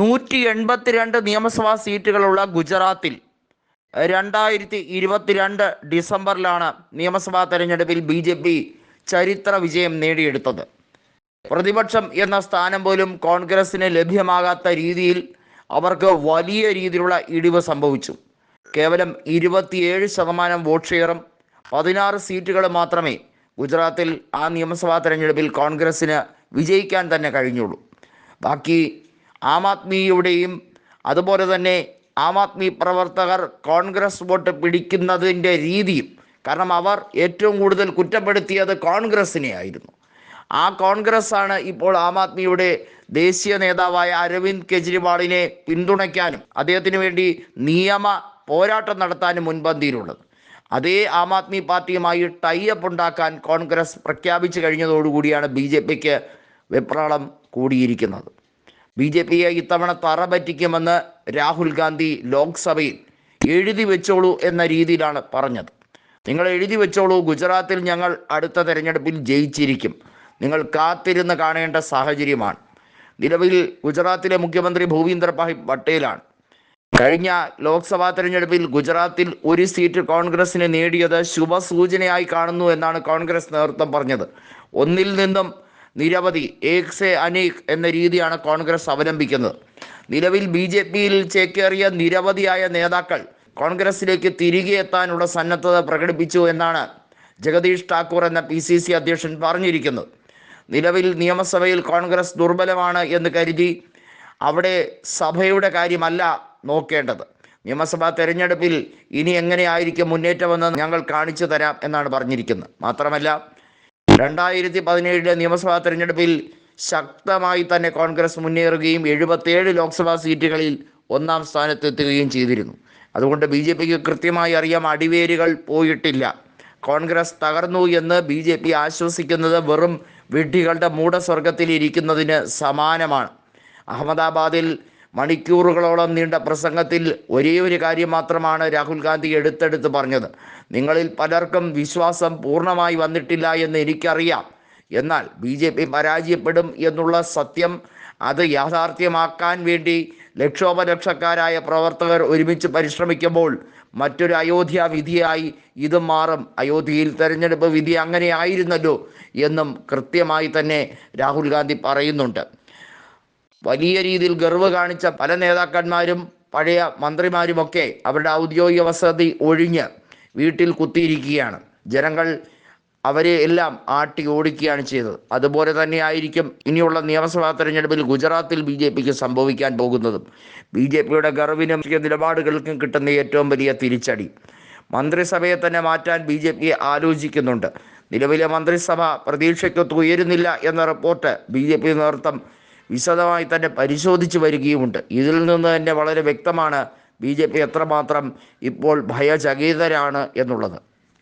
നൂറ്റി എൺപത്തിരണ്ട് നിയമസഭാ സീറ്റുകളുള്ള ഗുജറാത്തിൽ രണ്ടായിരത്തി ഇരുപത്തിരണ്ട് ഡിസംബറിലാണ് നിയമസഭാ തെരഞ്ഞെടുപ്പിൽ ബി ജെ പി ചരിത്ര വിജയം നേടിയെടുത്തത്. പ്രതിപക്ഷം എന്ന സ്ഥാനം പോലും കോൺഗ്രസിന് ലഭ്യമാകാത്ത രീതിയിൽ അവർക്ക് വലിയ രീതിയിലുള്ള ഇടിവ് സംഭവിച്ചു. കേവലം ഇരുപത്തിയേഴ് ശതമാനം വോട്ട് ഷെയറും പതിനാറ് സീറ്റുകൾ മാത്രമേ ഗുജറാത്തിൽ ആ നിയമസഭാ തെരഞ്ഞെടുപ്പിൽ കോൺഗ്രസ്സിന് വിജയിക്കാൻ തന്നെ കഴിഞ്ഞുള്ളൂ. ബാക്കി ആം ആദ്മിയുടെയും അതുപോലെ തന്നെ ആം ആദ്മി പ്രവർത്തകർ കോൺഗ്രസ് വോട്ട് പിടിക്കുന്നതിന്റെ രീതിയും കാരണം അവർ ഏറ്റവും കൂടുതൽ കുറ്റപ്പെടുത്തിയത് കോൺഗ്രസിനെ ആയിരുന്നു ആ കോൺഗ്രസ്സാണ് ഇപ്പോൾ ആം ആദ്മിയുടെ ദേശീയ നേതാവായ അരവിന്ദ് കെജ്രിവാളിനെ പിന്തുണയ്ക്കാനും അദ്ദേഹത്തിന് വേണ്ടി നിയമ പോരാട്ടം നടത്താനും മുൻപന്തിയിലുള്ളത്. അതേ ആം ആദ്മി പാർട്ടിയുമായി ടൈഅപ്പ് ഉണ്ടാക്കാൻ കോൺഗ്രസ് പ്രഖ്യാപിച്ചു കഴിഞ്ഞതോടുകൂടിയാണ് ബി ജെ പിക്ക് വെപ്രാളം കൂടിയിരിക്കുന്നത്. ബി ജെ പിയെ ഇത്തവണ തറ പറ്റിക്കുമെന്ന് രാഹുൽ ഗാന്ധി ലോക്സഭയിൽ എഴുതി വെച്ചോളൂ എന്ന രീതിയിലാണ് പറഞ്ഞത്. നിങ്ങൾ എഴുതി വെച്ചോളൂ ഗുജറാത്തിൽ ഞങ്ങൾ അടുത്ത തെരഞ്ഞെടുപ്പിൽ ജയിച്ചിരിക്കും. നിങ്ങൾ കാത്തിരുന്ന് കാണേണ്ട സാഹചര്യമാണ്. നിലവിൽ ഗുജറാത്തിലെ മുഖ്യമന്ത്രി ഭൂവീന്ദർ ഭായ് പട്ടേലാണ്. കഴിഞ്ഞ ലോക്സഭാ തെരഞ്ഞെടുപ്പിൽ ഗുജറാത്തിൽ ഒരു സീറ്റ് കോൺഗ്രസിന് നേടിയത് ശുഭസൂചനയായി കാണുന്നു എന്നാണ് കോൺഗ്രസ് നേതൃത്വം പറഞ്ഞത്. ഒന്നിൽ നിന്നും നിരവധി ഏക് സെ അനേക് എന്ന രീതിയാണ് കോൺഗ്രസ് അവലംബിക്കുന്നത്. നിലവിൽ ബി ജെ പിയിൽ ചേക്കേറിയ നിരവധിയായ നേതാക്കൾ കോൺഗ്രസിലേക്ക് തിരികെ എത്താനുള്ള സന്നദ്ധത പ്രകടിപ്പിച്ചു എന്നാണ് ജഗദീഷ് ഠാക്കൂർ എന്ന പി സി സി അധ്യക്ഷൻ പറഞ്ഞിരിക്കുന്നത്. നിലവിൽ നിയമസഭയിൽ കോൺഗ്രസ് ദുർബലമാണ് എന്ന് കരുതി അവിടെ സഭയുടെ കാര്യമല്ല നോക്കേണ്ടത്. നിയമസഭാ തെരഞ്ഞെടുപ്പിൽ ഇനി എങ്ങനെയായിരിക്കും മുന്നേറ്റമെന്ന് ഞങ്ങൾ കാണിച്ചു തരാം എന്നാണ് പറഞ്ഞിരിക്കുന്നത്. മാത്രമല്ല രണ്ടായിരത്തി പതിനേഴിലെ നിയമസഭാ തെരഞ്ഞെടുപ്പിൽ ശക്തമായി തന്നെ കോൺഗ്രസ് മുന്നേറുകയും എഴുപത്തേഴ് ലോക്സഭാ സീറ്റുകളിൽ ഒന്നാം സ്ഥാനത്തെത്തുകയും ചെയ്തിരുന്നു. അതുകൊണ്ട് ബി ജെ പിക്ക് കൃത്യമായി അറിയാം അടിവേരുകൾ പോയിട്ടില്ല. കോൺഗ്രസ് തകർന്നു എന്ന് ബി ജെ പി ആശ്വസിക്കുന്നത് വെറും വിഡ്ഢികളുടെ മൂടസ്വർഗത്തിൽ ഇരിക്കുന്നതിന് സമാനമാണ്. അഹമ്മദാബാദിൽ മണിക്കൂറുകളോളം നീണ്ട പ്രസംഗത്തിൽ ഒരേ ഒരു കാര്യം മാത്രമാണ് രാഹുൽ ഗാന്ധി എടുത്തെടുത്ത് പറഞ്ഞത്. നിങ്ങളിൽ പലർക്കും വിശ്വാസം പൂർണമായി വന്നിട്ടില്ല എന്ന് എനിക്കറിയാം. എന്നാൽ ബി ജെ പി പരാജയപ്പെടും എന്നുള്ള സത്യം അത് യാഥാർത്ഥ്യമാക്കാൻ വേണ്ടി ലക്ഷോപലക്ഷക്കാരായ പ്രവർത്തകർ ഒരുമിച്ച് പരിശ്രമിക്കുമ്പോൾ മറ്റൊരു അയോധ്യ വിധിയായി ഇത് മാറും. അയോധ്യയിൽ തെരഞ്ഞെടുപ്പ് വിധി അങ്ങനെ ആയിരുന്നല്ലോ എന്നും കൃത്യമായി തന്നെ രാഹുൽ ഗാന്ധി പറയുന്നുണ്ട്. വലിയ രീതിയിൽ ഗർവ് കാണിച്ച പല നേതാക്കന്മാരും പഴയ മന്ത്രിമാരുമൊക്കെ അവരുടെ ഔദ്യോഗിക വസതി ഒഴിഞ്ഞ് വീട്ടിൽ കുത്തിയിരിക്കുകയാണ്. ജനങ്ങൾ അവരെ എല്ലാം ആട്ടി ഓടിക്കുകയാണ് ചെയ്തത്. അതുപോലെ തന്നെ ആയിരിക്കും ഇനിയുള്ള നിയമസഭാ തെരഞ്ഞെടുപ്പിൽ ഗുജറാത്തിൽ ബി ജെ പിക്ക് സംഭവിക്കാൻ പോകുന്നതും. ബി ജെ പിയുടെ ഗർവിനും നിലപാടുകൾക്കും കിട്ടുന്ന ഏറ്റവും വലിയ തിരിച്ചടി. മന്ത്രിസഭയെ തന്നെ മാറ്റാൻ ബി ജെ പി ആലോചിക്കുന്നുണ്ട്. നിലവിലെ മന്ത്രിസഭ പ്രതീക്ഷയ്ക്കൊത്ത് ഉയരുന്നില്ല എന്ന റിപ്പോർട്ട് ബി ജെ പി നേതൃത്വം വിശദമായി തന്നെ പരിശോധിച്ചു വരികയുമുണ്ട്. ഇതിൽ നിന്ന് തന്നെ വളരെ വ്യക്തമാണ് ബി ജെ പി എത്രമാത്രം ഇപ്പോൾ ഭയചകിതരാണ് എന്നുള്ളത്.